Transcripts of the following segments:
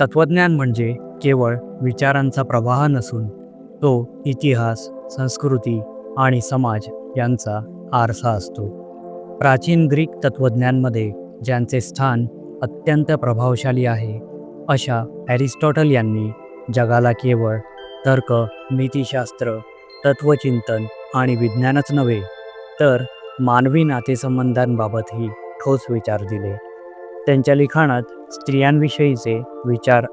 तत्त्वज्ञान म्हणजे केवळ विचारांचा प्रवाह नसून तो इतिहास संस्कृती आणि समाज यांचा आरसा असतो. प्राचीन ग्रीक तत्वज्ञांमध्ये ज्यांचे स्थान अत्यंत प्रभावशाली आहे अशा ॲरिस्टॉटल यांनी जगाला केवळ तर्क नीतीशास्त्र तत्त्वचिंतन आणि विज्ञानच नव्हे तर मानवी नातेसंबंधांबाबतही ठोस विचार दिले. त्यांच्या लिखाणात स्त्रियांविषयीचे विचार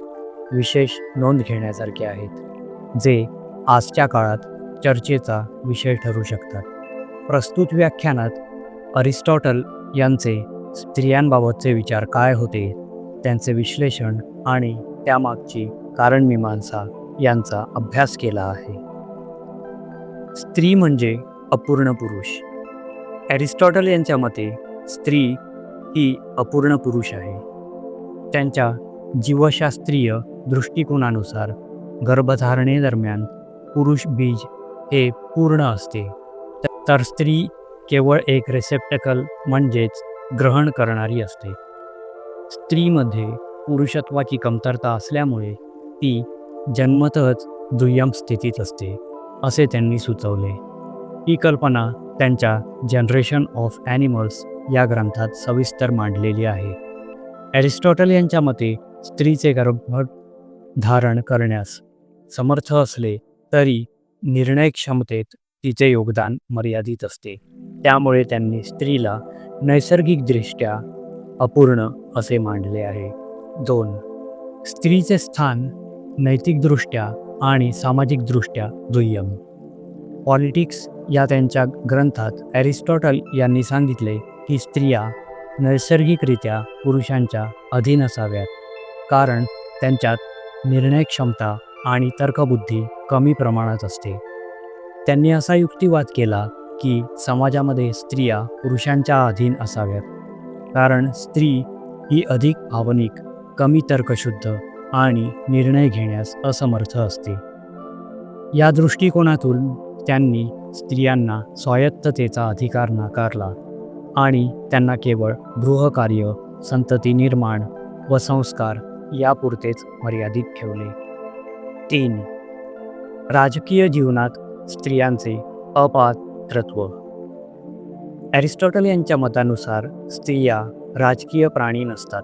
विशेष नोंद घेण्यासारखे आहेत जे आजच्या काळात चर्चेचा विषय ठरू शकतात. प्रस्तुत व्याख्यानात अरिस्टॉटल यांचे स्त्रियांबाबतचे विचार काय होते त्यांचे विश्लेषण आणि त्यामागची कारणमीमांसा यांचा अभ्यास केला आहे. स्त्री म्हणजे अपूर्ण पुरुष. ॲरिस्टॉटल यांच्या मते स्त्री ही अपूर्ण पुरुष आहे. त्यांच्या जीवशास्त्रीय दृष्टिकोनानुसार गर्भधारणेदरम्यान पुरुष बीज हे पूर्ण असते. तर स्त्री केवळ एक रिसेप्टकल म्हणजेच ग्रहण करणारी असते. स्त्रीमध्ये पुरुषत्वाची कमतरता असल्यामुळे ती जन्मतच दुय्यम स्थितीत असते असे त्यांनी सुचवले. ही कल्पना त्यांच्या जनरेशन ऑफ ॲनिमल्स या ग्रंथात सविस्तर मांडलेली आहे. ॲरिस्टॉटल यांच्या मते स्त्रीचे गर्भ धारण करण्यास समर्थ असले तरी निर्णय क्षमतेत तिचे योगदान मर्यादित असते. त्यामुळे त्यांनी स्त्रीला नैसर्गिकदृष्ट्या अपूर्ण असे मांडले आहे. दोन स्त्रीचे स्थान नैतिकदृष्ट्या आणि सामाजिकदृष्ट्या दुय्यम. पॉलिटिक्स या त्यांच्या ग्रंथात ॲरिस्टॉटल यांनी सांगितले की स्त्रिया नैसर्गिकरित्या पुरुषांच्या अधीन असाव्यात. कारण त्यांच्यात निर्णय क्षमता आणि तर्कबुद्धी कमी प्रमाणात असते. त्यांनी असा युक्तिवाद केला की समाजामध्ये स्त्रिया पुरुषांच्या अधीन असाव्यात. कारण स्त्री ही अधिक भावनिक कमी तर्कशुद्ध आणि निर्णय घेण्यास असमर्थ असते. या दृष्टिकोनातून त्यांनी स्त्रियांना स्वायत्ततेचा अधिकार नाकारला. आणि त्यांना केवळ गृहकार्य संतती निर्माण व संस्कार यापुरतेच मर्यादित ठेवले. तीन. राजकीय जीवनात स्त्रियांचे अपात्रत्व. ॲरिस्टॉटल यांच्या मतानुसार स्त्रिया राजकीय प्राणी नसतात.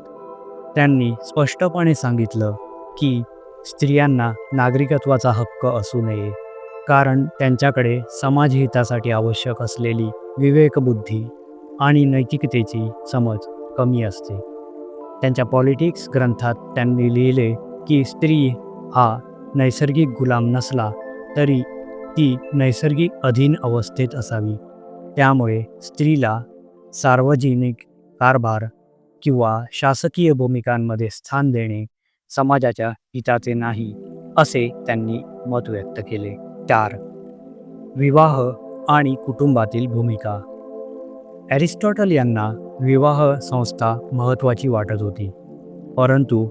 त्यांनी स्पष्टपणे सांगितलं की स्त्रियांना नागरिकत्वाचा हक्क असू नये कारण त्यांच्याकडे समाजहितासाठी आवश्यक असलेली विवेकबुद्धी आणि नैतिकतेची समज कमी असते. त्यांच्या पॉलिटिक्स ग्रंथात त्यांनी लिहिले की स्त्री हा नैसर्गिक गुलाम नसला तरी ती नैसर्गिक अधीन अवस्थेत असावी. त्यामुळे स्त्रीला सार्वजनिक कारभार किंवा शासकीय भूमिकांमध्ये स्थान देणे समाजाच्या हिताचे नाही असे त्यांनी मत व्यक्त केले. चार. विवाह आणि कुटुंबातील भूमिका. ॲरिस्टॉटल यांना विवाह संस्था महत्त्वाची वाटत होती. परंतु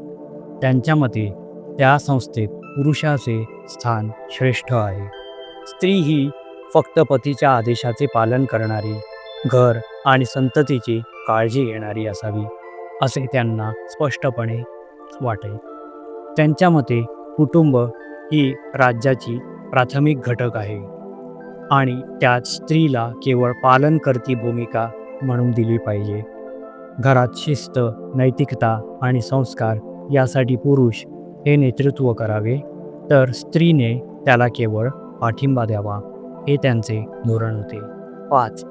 त्यांच्या मते त्या संस्थेत पुरुषाचे स्थान श्रेष्ठ आहे. स्त्री ही फक्त पतीच्या आदेशाचे पालन करणारी घर आणि संततीची काळजी घेणारी असावी असे त्यांना स्पष्टपणे वाटे. त्यांच्या मते कुटुंब ही राज्याची प्राथमिक घटक आहे. आणि त्यात स्त्रीला केवळ पालनकर्ती भूमिका म्हणून दिली पाहिजे. घरात शिस्त नैतिकता आणि संस्कार यासाठी पुरुष हे नेतृत्व करावे तर स्त्रीने त्याला केवळ पाठिंबा द्यावा हे त्यांचे धोरण होते. पाच.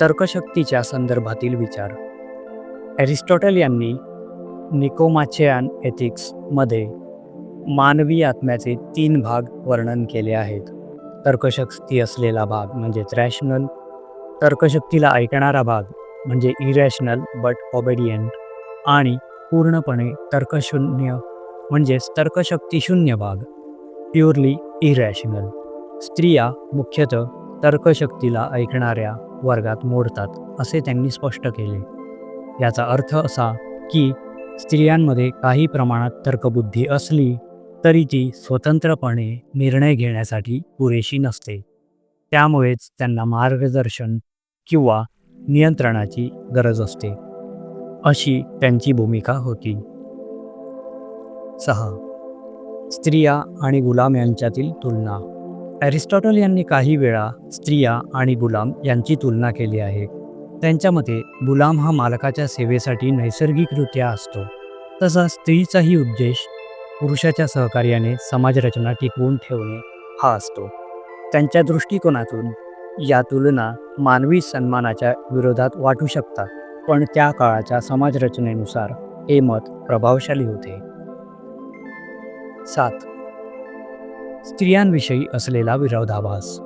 तर्कशक्तीच्या संदर्भातील विचार. ॲरिस्टॉटल यांनी निकोमाचेआन एथिक्समध्ये मानवी आत्म्याचे तीन भाग वर्णन केले आहेत. तर्कशक्ती असलेला भाग म्हणजेच रॅशनल तर्कशक्तीला ऐकणारा भाग म्हणजे इरॅशनल बट ऑबेडियंट आणि पूर्णपणे तर्कशून्य म्हणजेच तर्कशक्तीशून्य भाग प्युअरली इरॅशनल स्त्रिया मुख्यतः तर्कशक्तीला ऐकणाऱ्या वर्गात मोडतात असे त्यांनी स्पष्ट केले. याचा अर्थ असा की स्त्रियांमध्ये काही प्रमाणात तर्कबुद्धी असली तरी ती स्वतंत्रपणे निर्णय घेण्यासाठी पुरेशी नसते. त्यामुळेच त्यांना मार्गदर्शन किंवा नियंत्रणाची गरज असते. अशी त्यांची भूमिका होती. सहा. स्त्रिया आणि गुलाम यांच्यातील तुलना. ॲरिस्टॉटल यांनी काही वेळा स्त्रिया आणि गुलाम यांची तुलना केली आहे. त्यांच्या मते गुलाम हा मालकाच्या सेवेसाठी नैसर्गिकरित्या असतो. तसा स्त्रीचाही उद्देश पुरुषाच्या सहकार्याने समाजरचना टिकवून ठेवणे हा असतो. त्यांच्या दृष्टिकोनातून या तुलना मानवी सन्मानाच्या विरोधात वाटू शकतात. पण त्या काळाच्या समाजरचनेनुसार हे मत प्रभावशाली होते. सात. स्त्रियांविषयी असलेला विरोधाभास.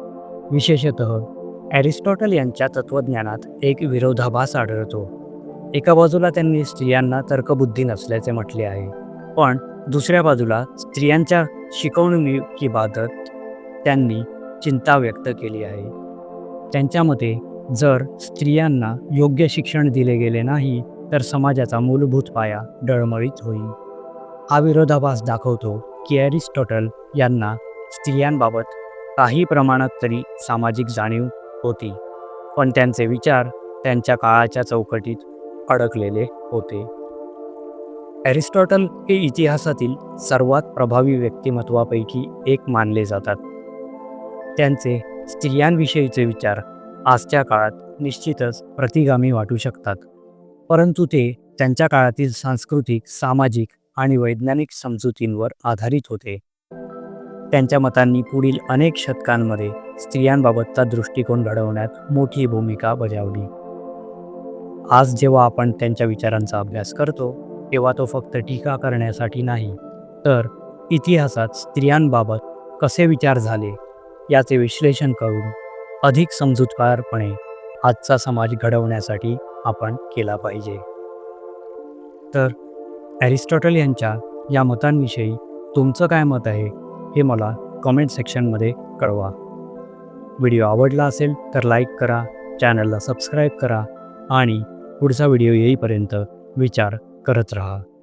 विशेषतः ॲरिस्टॉटल यांच्या तत्त्वज्ञानात एक विरोधाभास आढळतो. एका बाजूला त्यांनी स्त्रियांना तर्कबुद्धी नसल्याचे म्हटले आहे. पण दुसऱ्या बाजूला स्त्रियांच्या शिकवणुकीबाबत त्यांनी चिंता व्यक्त केली आहे. त्यांच्या मते जर स्त्रियांना योग्य शिक्षण दिले गेले नाही तर समाजाचा मूलभूत पाया डळमळीत होईल. हा विरोधाभास दाखवतो की ॲरिस्टॉटल यांना स्त्रियांबाबत काही प्रमाणात तरी सामाजिक जाणीव होती पण त्यांचे विचार त्यांच्या काळाच्या चौकटीत अडकलेले होते. ॲरिस्टॉटल हे इतिहासातील सर्वात प्रभावी व्यक्तिमत्वापैकी एक मानले जातात. त्यांचे स्त्रियांविषयीचे विचार आजच्या काळात निश्चितच प्रतिगामी वाटू शकतात. परंतु ते त्यांच्या काळातील सांस्कृतिक सामाजिक आणि वैज्ञानिक समजुतींवर आधारित होते. त्यांच्या मतांनी पुढील अनेक शतकांमध्ये स्त्रियांबाबतचा दृष्टिकोन घडवण्यात मोठी भूमिका बजावली. आज जेव्हा आपण त्यांच्या विचारांचा अभ्यास करतो तेव्हा तो फक्त टीका करण्यासाठी नाही. तर इतिहासात स्त्रियांबाबत कसे विचार झाले याचे विश्लेषण करून अधिक समजूतकारपणे आजचा समाज घडवण्यासाठी आपण केला पाहिजे. तर ॲरिस्टॉटल यांच्या या मतांविषयी तुमचं काय मत आहे हे मला कमेंट सेक्शनमध्ये कळवा. व्हिडिओ आवडला असेल तर लाईक करा चॅनलला सबस्क्राईब करा आणि पुढचा व्हिडिओ येईपर्यंत विचार करत राहा.